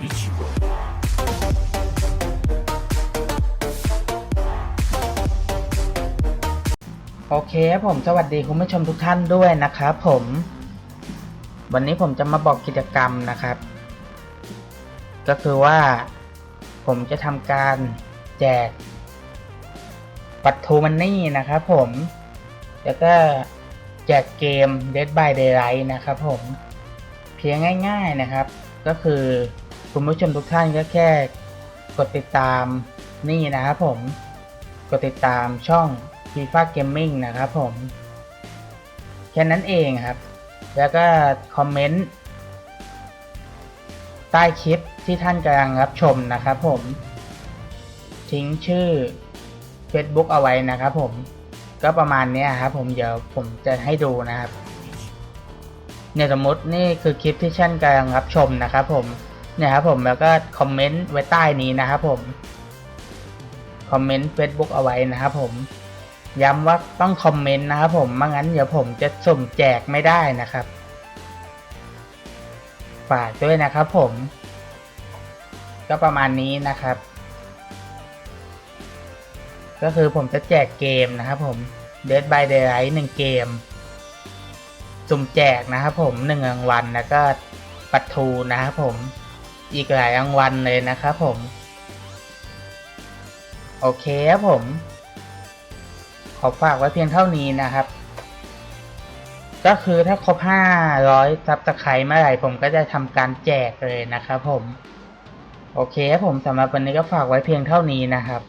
โอเคผมสวัสดีคุณผู้ชมทุกท่านด้วยนะครับผม วันนี้ผมจะมาบอกกิจกรรมนะครับ ก็คือว่าผมจะทำการแจกปัตทูมันนี่นะครับผม แล้วก็แจกเกม Dead by Daylight นะครับผม เพียงง่ายๆนะครับ ก็คือ คุณผู้ชมทุกท่านก็แค่กดติดตามนี่นะครับผม กดติดตามช่อง FIFA Gaming นะครับผม แค่นั้นเองครับ แล้วก็คอมเมนต์ใต้คลิปที่ท่านกำลังรับชมนะครับผม ทิ้งชื่อ Facebook เอาไว้นะครับผมก็ประมาณนี้ครับผมเดี๋ยวผมจะให้ดูนะครับเนี่ยสมมตินี่คือคลิปที่ท่านกำลังรับชมนะครับผม นี่ยครับผมแล้วก็คอมเมนต์ไว้ใต้นี้นะครับผมคอมเมนต์ Facebook เอาไว้นะครับผมย้ำว่าต้องคอมเมนต์นะครับผมไม่งั้นเดี๋ยวผมจะสุ่มแจกไม่ได้นะครับ ฝากด้วยนะครับผม ก็ประมาณนี้นะครับ ก็คือผมจะแจกเกมนะครับผม Dead by Daylight หนึ่งเกม สุ่มแจกนะครับผมหนึ่งรางวัลแล้วก็ปัตทูนะครับผม อีกหลายรางวัลเลยนะครับผม โอเคครับผม ขอฝากไว้เพียงเท่านี้นะครับ ก็คือถ้าครบ 500ซับสไครต์เมื่อไหร่ผมก็จะทำการแจกเลยนะครับผม โอเคครับผมสำหรับวันนี้ก็ฝากไว้เพียงเท่านี้นะครับ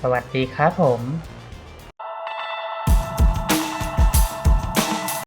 สวัสดีครับผม